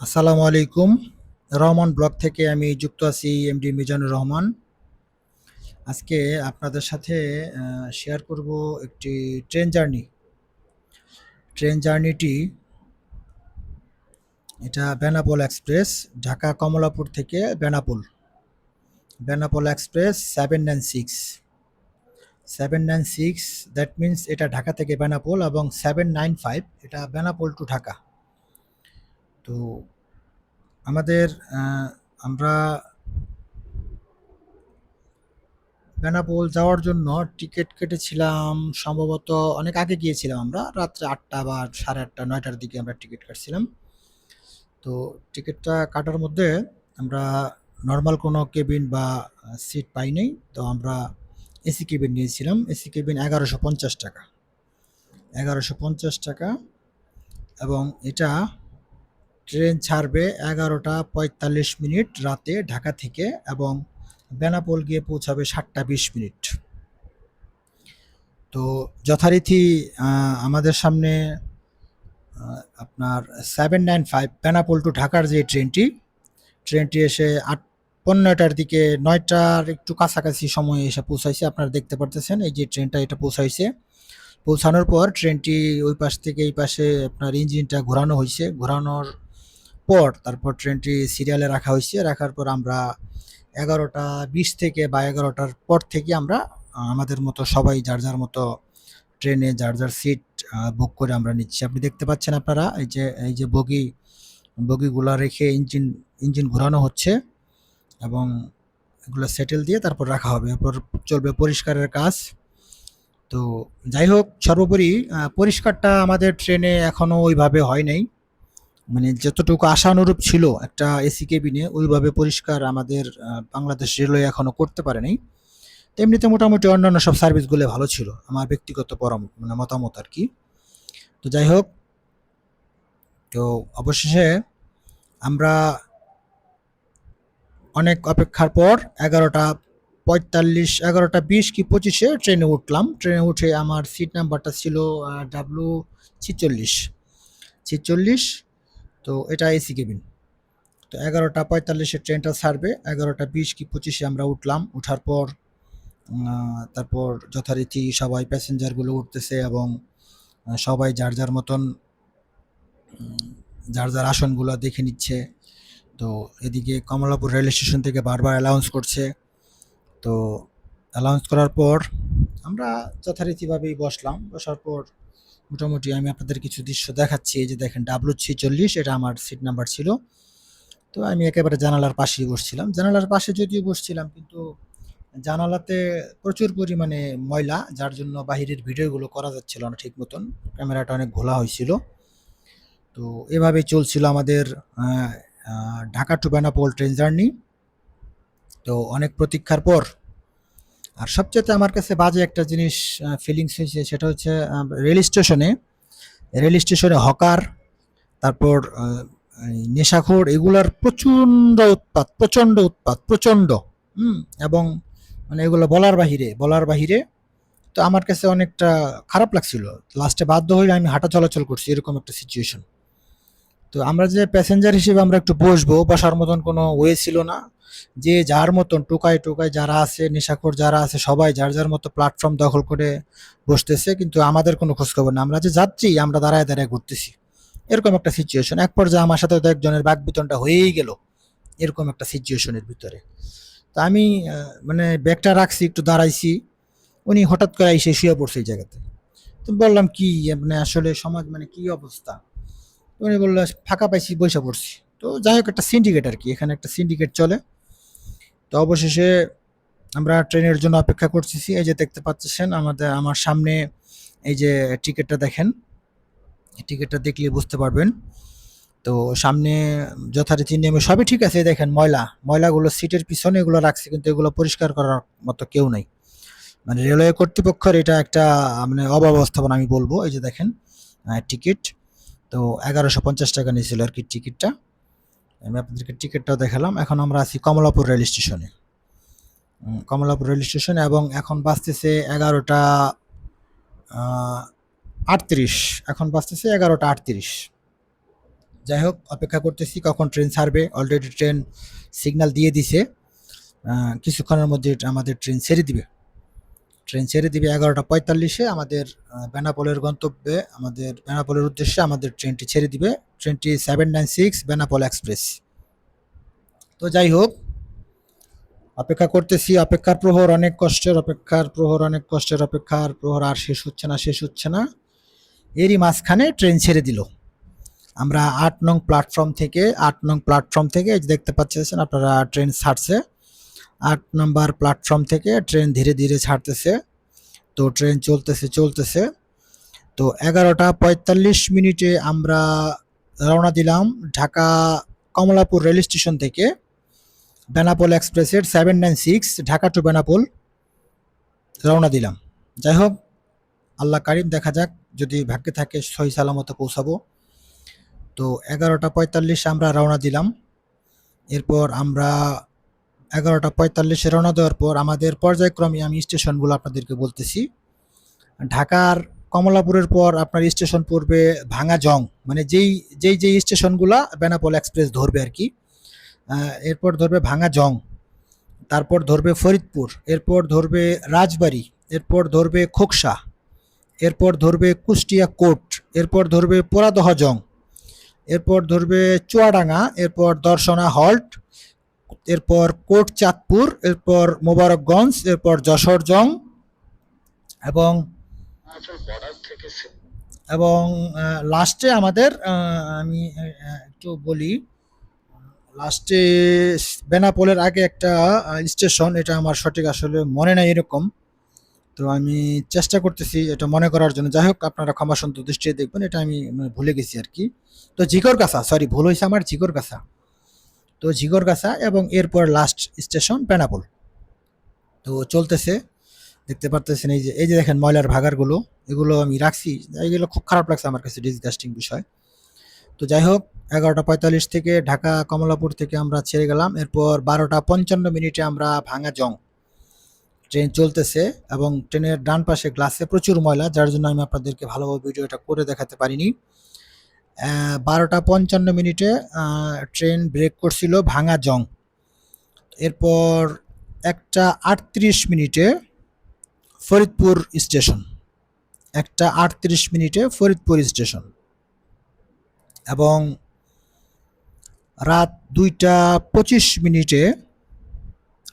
আসসালামু আলাইকুম। রহমান ব্লগ থেকে আমি যুক্ত আছি এমডি মিজানুর রহমান। আজকে আপনাদের সাথে শেয়ার করব একটি ট্রেন জার্নি ট্রেন জার্নিটি এটা বেনাপোল এক্সপ্রেস, ঢাকা কমলাপুর থেকে Benapole. Benapole express seven nine six seven nine six that means এটা ঢাকা থেকে বেনাপোল এবং সেভেন নাইন ফাইভ এটা বেনাপোল টু ঢাকা। তো আমাদের আমরা বেনাপোল যাওয়ার জন্য টিকিট কেটেছিলাম, সম্ভবত অনেক আগে গিয়েছিলাম আমরা, রাত্রে আটটা বা সাড়ে আটটা, নয়টার দিকে আমরা টিকিট কাটছিলাম। তো টিকিটটা কাটার মধ্যে আমরা নর্মাল কোনো কেবিন বা সিট পাইনি তো আমরা এসি কেবিন নিয়েছিলাম। এসি কেবিন এগারোশো পঞ্চাশ টাকা। এগারোশো পঞ্চাশ টাকা এবং এটা ট্রেন ছাড়বে এগারোটা পঁয়তাল্লিশ মিনিট রাতে ঢাকা থেকে এবং বেনাপোল গিয়ে পৌঁছাবে সাতটা বিশ মিনিট। তো যথারীতি আমাদের সামনে আপনার seven nine five Benapole to ঢাকার যে ট্রেনটি ট্রেনটি এসে আট, পনেরোটার দিকে, নয়টার একটু কাছাকাছি সময়ে এসে পৌঁছাইছে। আপনারা দেখতে পারতেছেন এই যে ট্রেনটা এটা পৌঁছাইছে। পৌঁছানোর পর ট্রেনটি ওই পাশ থেকে এই পাশে আপনার ইঞ্জিনটা ঘোরানো হয়েছে ঘোরানোর পর তারপর ট্রেনটি সিরিয়ালে রাখা হয়েছে। রাখার পর আমরা এগারোটা বিশ থেকে বা এগারোটার পর থেকে আমরা, আমাদের মতো সবাই যার যার মতো ট্রেনে যার যার সিট বুক করে আমরা নিচ্ছি। আপনি দেখতে পাচ্ছেন আপনারা, এই যে এই যে বগি, বগিগুলা রেখে ইঞ্জিন ইঞ্জিন ঘোরানো হচ্ছে এবং এগুলো সেটেল দিয়ে তারপর রাখা হবে। এরপর চলবে পরিষ্কারের কাজ। তো যাই হোক, সর্বোপরি পরিষ্কারটা আমাদের ট্রেনে এখনও ওইভাবে হয় নাই। মানে যতটুকু আশানুরূপ ছিল একটা এসি কেবিনে ওইভাবে পরিষ্কার আমাদের বাংলাদেশ রেলওয়ে এখনও করতে পারে নাই তেমনিতে মোটামুটি অন্যান্য সব সার্ভিসগুলো ভালো ছিল, আমার ব্যক্তিগত পরম মানে মতামত আর কি। তো যাই হোক, তো অবশেষে আমরা অনেক অপেক্ষার পর এগারোটা পঁয়তাল্লিশ, এগারোটা বিশ কি পঁচিশে ট্রেনে উঠলাম। ট্রেনে উঠে আমার সিট নাম্বারটা ছিল ডাব্লু ছিচল্লিশ। ছিচল্লিশ তো এটা এসি কেবিন তো এগারোটা পঁয়তাল্লিশে ট্রেনটা ছাড়বে, এগারোটা বিশ কি পঁচিশে আমরা উঠলাম। উঠার পর তারপর যথারীতি সবাই প্যাসেঞ্জারগুলো উঠতেছে এবং সবাই যার যার মতন যার যার আসনগুলো দেখে নিচ্ছে। তো এদিকে কমলাপুর রেল স্টেশন থেকে বারবার অ্যালাউন্স করছে। তো অ্যালাউন্স করার পর আমরা যথারীতিভাবেই বসলাম। বসার পর মোটামুটি আমি আপনাদের কিছু দৃশ্য দেখাচ্ছি, এই যে দেখেন ডাব্লু ছিচল্লিশ এটা আমার সিট নাম্বার ছিল। তো আমি একেবারে জানালার পাশেই বসছিলাম। জানালার পাশে যদিও বসছিলাম, কিন্তু জানালাতে প্রচুর পরিমাণে ময়লা, যার জন্য বাহিরের ভিডিওগুলো করা যাচ্ছিল না ঠিক মতন। ক্যামেরাটা অনেক ঘোলা হয়েছিল। তো এভাবেই চলছিল আমাদের Dhaka to Benapole train journey তো অনেক প্রতীক্ষার পর আর সবচেয়ে আমার কাছে বাজে একটা জিনিস ফিলিংস হয়েছে, সেটা হচ্ছে রেল স্টেশনে রেল স্টেশনে হকার, তারপর নেশাখোর, এগুলার প্রচণ্ড উৎপাত প্রচণ্ড উৎপাত, প্রচণ্ড, হুম, এবং মানে এগুলো বলার বাহিরে বলার বাহিরে তো আমার কাছে অনেকটা খারাপ লাগছিল। লাস্টে বাধ্য হয়ে আমি হাঁটা চলাচল করছি, এরকম একটা সিচুয়েশন তো আমরা যে প্যাসেঞ্জার হিসেবে আমরা একটু বসবো, বসার মতন কোনো ওয়ে ছিল না। যে যার মতন টোকায় টোকায় যারা আছে, নেশাখোর যারা আছে, সবাই যার যার মতো প্ল্যাটফর্ম দখল করে বসতেছে, কিন্তু আমাদের কোনো খোঁজখবর না আমরা যে যাচ্ছি, আমরা দাঁড়ায় দাঁড়ায় ঘুরতেছি। এরকম একটা সিচুয়েশন এক পর্যায়ে আমার সাথে তো একজনের বাক বিতনটা হয়েই গেল, এরকম একটা সিচুয়েশনের ভিতরে। তো আমি মানে ব্যাগটা রাখছি, একটু দাঁড়াইছি। উনি হঠাৎ করে এসে শুয়ে পড়ছে এই জায়গাতে। তো বললাম, কি মানে আসলে সমাজ মানে কি অবস্থা? উনি বলল, ফাঁকা পাইছি বসে পড়ছি। তো যাই হোক, একটা সিন্ডিকেট আর কি, এখানে একটা সিন্ডিকেট চলে। তো অবশেষে আমরা ট্রেনের জন্য অপেক্ষা করতেছি। এই যে দেখতে পাচ্ছেন, আমাদের, আমার সামনে এই যে টিকিটটা দেখেন টিকিটটা দেখলে বুঝতে পারবেন। তো সামনে যথারীতি নেমে সবই ঠিক আছে, দেখেন ময়লা, ময়লাগুলো সিটের পিছনে এগুলো রাখছে, কিন্তু এগুলো পরিষ্কার করার মতো কেউ নাই। মানে রেলওয়ে কর্তৃপক্ষের এটা একটা মানে অব্যবস্থাপনা আমি বলব, এই যে দেখেন টিকিট। তো এগারোশো পঞ্চাশ টাকা নিয়েছিল আর কি টিকিটটা আমি আপনাদেরকে টিকিটটাও দেখালাম। এখন আমরা আছি কমলাপুর রেল স্টেশনে কমলাপুর রেল স্টেশনে এবং এখন বাজতেছে এগারোটা আটত্রিশ। এখন বাজতেছে এগারোটা আটত্রিশ। যাই হোক, অপেক্ষা করতেছি কখন ট্রেন ছাড়বে। অলরেডি ট্রেন সিগন্যাল দিয়ে দিছে। কিছুক্ষণের মধ্যে আমাদের ট্রেন ছেড়ে দিবে। ট্রেন ছেড়ে দিবে এগারোটা পঁয়তাল্লিশে। আমাদের বেনাপোলের গন্তব্যে আমাদের, বেনাপোলের উদ্দেশ্যে আমাদের ট্রেনটি ছেড়ে দিবে। ট্রেনটি seven nine six Benapole express. তো যাই হোক, অপেক্ষা করতেছি। অপেক্ষার প্রহর অনেক কষ্টের, অপেক্ষার প্রহর অনেক কষ্টের, অপেক্ষার প্রহর আর শেষ হচ্ছে না, শেষ হচ্ছে না। এরই মাঝখানে ট্রেন ছেড়ে দিল। আমরা আট নং প্ল্যাটফর্ম থেকে, আট নং প্ল্যাটফর্ম থেকে দেখতে পাচ্ছেন, আপনারা ট্রেন ছাড়ছে। আট নম্বর প্ল্যাটফর্ম থেকে ট্রেন ধীরে ধীরে ছাড়তেছে। তো ট্রেন চলতেছে চলতেছে। তো এগারোটা পঁয়তাল্লিশ মিনিটে আমরা রওনা দিলাম ঢাকা কমলাপুর রেল স্টেশন থেকে। বেনাপোল এক্সপ্রেসের seven nine six Dhaka to Benapole রওনা দিলাম। যাই হোক, আল্লাহ কারিম দেখা যাক, যদি ভাগ্যে থাকে সহি সালামতে পৌঁছাবো। তো এগারোটা পঁয়তাল্লিশে আমরা রওনা দিলাম। এরপর আমরা এগারোটা পঁয়তাল্লিশে রওনা দেওয়ার পর আমাদের পর্যায়ক্রমে আমি স্টেশনগুলো আপনাদেরকে বলতেছি। ঢাকার কমলাপুরের পর আপনার স্টেশন পড়বে ভাঙা জং মানে যেই যেই যেই স্টেশনগুলা বেনাপোল এক্সপ্রেস ধরবে আর কি। এরপর ধরবে ভাঙা জং তারপর ধরবে ফরিদপুর, এরপর ধরবে রাজবাড়ি, এরপর ধরবে খোকসা, এরপর ধরবে কুষ্টিয়া কোট এরপর ধরবে পোড়াদহ জং এরপর ধরবে চুয়াডাঙ্গা, এরপর দর্শনা হল্ট এরপর কোট চাঁদপুর, এরপর মোবারকগঞ্জ, এরপর যশোর জং এবং এবং লাস্টে আমাদের আমি একটু বলি লাস্টে বেনাপোলের আগে একটা স্টেশন এটা আমার সঠিক আসলে মনে নাই এরকম। তো আমি চেষ্টা করতেছি এটা মনে করার জন্য। যাই হোক, আপনারা ক্ষমা সুন্দর দৃষ্টিতে দেখবেন, এটা আমি মানে ভুলে গেছি আর কি। তো জিগর গাছা সরি ভুল হয়েছে আমার জিগর গাছা। তো জিগর গাছা এবং এরপর লাস্ট স্টেশন বেনাপোল তো চলতেছে, দেখতে পারতেছেন এই যে এই যে দেখেন ময়লার ভাগারগুলো এগুলো আমি রাখছি, এগুলো খুব খারাপ লাগছে আমার কাছে ডিসগাস্টিং বিষয়। তো যাই হোক, এগারোটা পঁয়তাল্লিশ থেকে ঢাকা, কমলাপুর থেকে আমরা ছেড়ে গেলাম, এরপর বারোটা পঞ্চান্ন মিনিটে আমরা ভাঙা জং ট্রেন চলতেছে এবং ট্রেনের ডান পাশে গ্লাসে প্রচুর ময়লা, যার জন্য আমি আপনাদেরকে ভালোভাবে ভিডিওটা করে দেখাতে পারিনি। বারোটা পঞ্চান্ন মিনিটে ট্রেন ব্রেক করছিল ভাঙা জং এরপর একটা আটত্রিশ মিনিটে ফরিদপুর স্টেশন। একটা আটত্রিশ মিনিটে ফরিদপুর স্টেশন। এবং রাত দুইটা পঁচিশ মিনিটে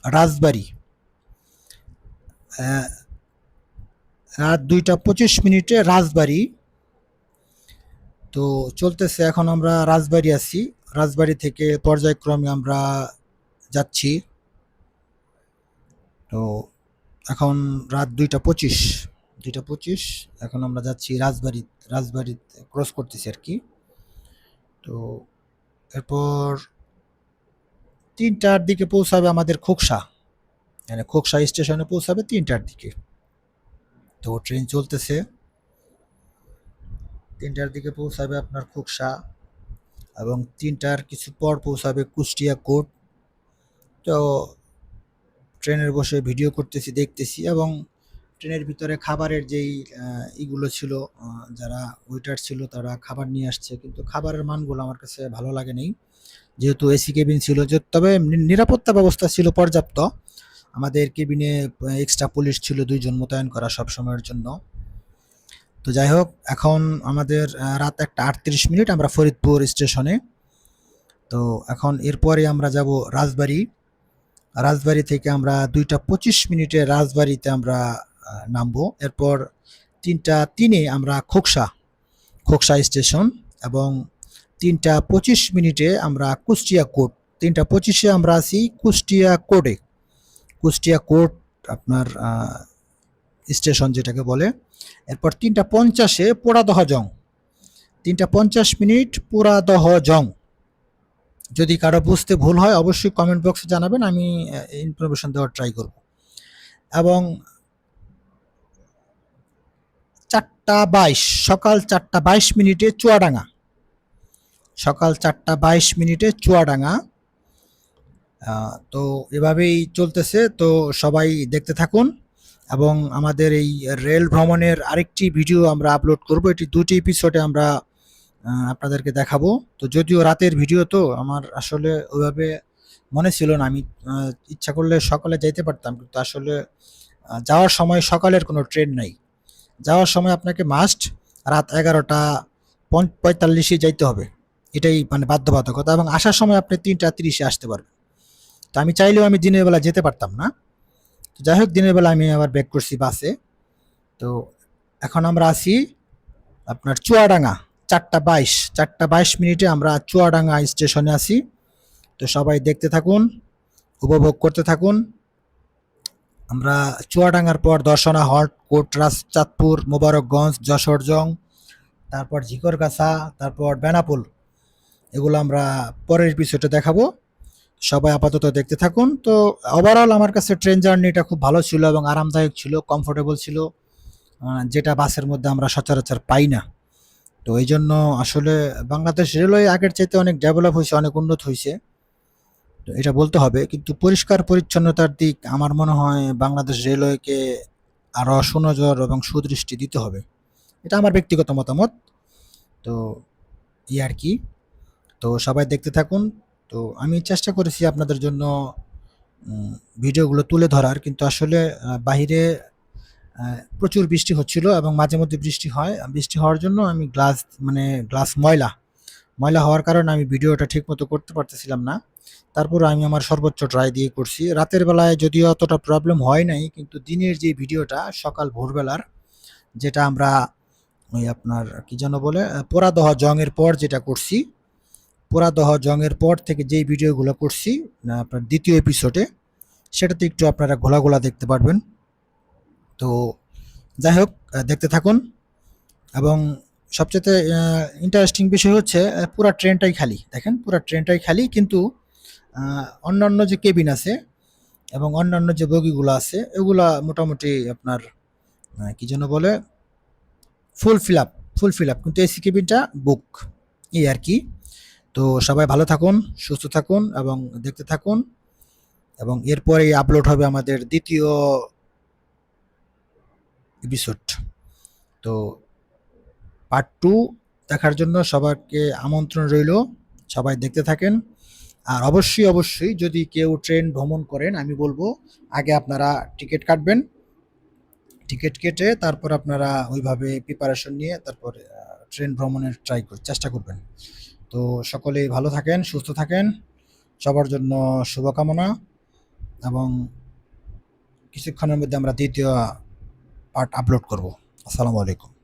রাজবাড়ি। রাত দুইটা পঁচিশ মিনিটে রাজবাড়ি তো চলতেছে, এখন আমরা রাজবাড়ি আছি। রাজবাড়ি থেকে পর্যায়ক্রমে আমরা যাচ্ছি। তো এখন রাত দুইটা পঁচিশ দুইটা পঁচিশ, এখন আমরা যাচ্ছি রাজবাড়ি রাজবাড়ি ক্রস করতেছি আর কি। তো এরপর তিনটার দিকে পৌঁছাবে আমাদের খোকসা। মানে খোকসা স্টেশনে পৌঁছাবে তিনটার দিকে। তো ট্রেন চলতেছে। তিনটার দিকে পৌঁছাবে আপনার খোকসা এবং তিনটার কিছু পর পৌঁছাবে কুষ্টিয়া কোর্ট। তো ট্রেনের বসে ভিডিও করতেছি, দেখতেছি এবং ট্রেনের ভিতরে খাবারের যেই ইগুলো ছিল যারা ওয়েটার ছিল তারা খাবার নিয়ে আসছে। কিন্তু খাবারের মানগুলো আমার কাছে ভালো লাগে নেই যেহেতু এসি কেবিন ছিল, যে, তবে নিরাপত্তা ব্যবস্থা ছিল পর্যাপ্ত। আমাদের কেবিনে এক্সট্রা পুলিশ ছিল দুইজন মোতায়েন করা সব সময়ের জন্য। তো যাই হোক এখন আমাদের রাত একটা আটত্রিশ মিনিট আমরা ফরিদপুর স্টেশনে। তো এখন এরপরে আমরা যাব রাজবাড়ি। রাজবাড়ি থেকে আমরা দুইটা পঁচিশ মিনিটে রাজবাড়িতে আমরা নামবো। এরপর তিনটা তিনে আমরা খোকসা খোকসা স্টেশন এবং তিনটা পঁচিশ মিনিটে আমরা কুষ্টিয়া কোর্ট। তিনটা পঁচিশে আমরা আছি কুষ্টিয়া কোর্টে। কুষ্টিয়া কোর্ট আপনার স্টেশন যেটাকে বলে। এরপর তিনটা পঞ্চাশে পোড়াদহ জং। তিনটা পঞ্চাশ মিনিট পোড়াদহ জং। যদি কারও বুঝতে ভুল হয়, অবশ্যই কমেন্ট বক্সে জানাবেন, আমি ইনফরমেশন দেওয়ার ট্রাই করব। এবং চারটা বাইশ, সকাল চারটা বাইশ মিনিটে চুয়াডাঙ্গা। সকাল চারটা বাইশ মিনিটে চুয়াডাঙ্গা। তো এভাবেই চলতেছে। তো সবাই দেখতে থাকুন। এবং আমাদের এই রেল ভ্রমণের আরেকটি ভিডিও আমরা আপলোড করব। এটি দুটি এপিসোডে আমরা আপনাদেরকে দেখাবো। তো যদিও রাতের ভিডিও তো, আমার আসলে ওইভাবে মনে ছিল না। আমি ইচ্ছা করলে সকালে যাইতে পারতাম, কিন্তু আসলে যাওয়ার সময় সকালের কোনো ট্রেন নাই। যাওয়ার সময় আপনাকে মাস্ট রাত এগারোটা পঁয়তাল্লিশে যাইতে হবে। এটাই মানে বাধ্যবাধকতা এবং আসার সময় আপনি তিনটা তিরিশে আসতে পারবেন। তো আমি চাইলেও আমি দিনের বেলা যেতে পারতাম না। তো যাই হোক, দিনের বেলা আমি আবার ব্যাক করছি বাসে তো এখন আমরা আছি আপনার চুয়াডাঙ্গা, চারটা বাইশ চারটা বাইশ মিনিটে আমরা চুয়াডাঙ্গা স্টেশনে আছি। তো সবাই দেখতে থাকুন, উপভোগ করতে থাকুন। আমরা চুয়াডাঙ্গার পর দর্শনা হট কোটরাস চাঁদপুর, মোবারকগঞ্জ যশোরজং তারপর ঝিকরগাছা, তারপর বেনাপুল। এগুলো আমরা পরের এপিসোডে দেখাবো। সবাই আপাতত দেখতে থাকুন। তো ওভারঅল আমার কাছে ট্রেন জার্নিটা খুব ভালো ছিল এবং আরামদায়ক ছিল কমফোর্টেবল ছিল। যেটা বাসের মধ্যে আমরা সচরাচর পাই না। তো এই জন্য আসলে বাংলাদেশ রেলওয়ে আগের চাইতে অনেক ডেভেলপ হয়েছে, অনেক উন্নত হয়েছে। তো এটা বলতে হবে, কিন্তু পরিষ্কার পরিচ্ছন্নতার দিক আমার মনে হয় বাংলাদেশ রেলওয়েকে আরও সুনজর এবং সুদৃষ্টি দিতে হবে। এটা আমার ব্যক্তিগত মতামত। তো ই আর কি। তো সবাই দেখতে থাকুন। তো আমি চেষ্টা করেছি আপনাদের জন্য ভিডিওগুলো তুলে ধরার কিন্তু আসলে বাহিরে প্রচুর বৃষ্টি হচ্ছিল এবং মাঝে মধ্যে বৃষ্টি হয়। বৃষ্টি হওয়ার জন্য আমি গ্লাস মানে গ্লাস ময়লা ময়লা হওয়ার কারণে আমি ভিডিওটা ঠিকমতো করতে পারতেছিলাম না। তারপর আমি আমার সর্বোচ্চ ট্রাই দিয়ে করছি। রাতের বেলায় যদিও অতটা প্রবলেম হয় নাই কিন্তু দিনের যে ভিডিওটা সকাল ভোরবেলার যেটা আমরা ওই আপনার কি যেন বলে আহ, পোড়াদহ জংয়ের পর যেটা করছি পোড়াদহ জংয়ের পর থেকে যেই ভিডিওগুলো করছি আপনার দ্বিতীয় এপিসোডে সেটাতে একটু আপনারা ঘোলা ঘোলা দেখতে পারবেন। তো যাই হোক দেখতে থাকুন। এবং সবচেয়ে ইন্টারেস্টিং বিষয় হচ্ছে পুরা ট্রেনটাই খালি। দেখেন, পুরা ট্রেনটাই খালি, কিন্তু অন্যান্য যে কেবিন আছে এবং অন্যান্য যে বগিগুলো আছে, এগুলা মোটামুটি আপনার কি যেন বলে full fill up full fill up কিন্তু এসি কেবিনটা বুক এই আর কি। তো সবাই ভালো থাকুন, সুস্থ থাকুন এবং দেখতে থাকুন এবং এরপরেই আপলোড হবে আমাদের দ্বিতীয় এপিসোড তো পার্ট টু দেখার জন্য সবাইকে আমন্ত্রণ রইল, সবাই দেখতে থাকেন। আর অবশ্যই অবশ্যই যদি কেউ ট্রেন ভ্রমণ করেন, আমি বলব আগে আপনারা টিকিট কাটবেন। টিকিট কেটে তারপর আপনারা ওইভাবে প্রিপারেশন নিয়ে তারপর ট্রেন ভ্রমণের ট্রাই চেষ্টা করবেন। তো সকলেই ভালো থাকেন, সুস্থ থাকেন। সবার জন্য শুভকামনা এবং কিছুক্ষণের মধ্যে আমরা দ্বিতীয় পার্ট আপলোড করব। আসসালামু আলাইকুম।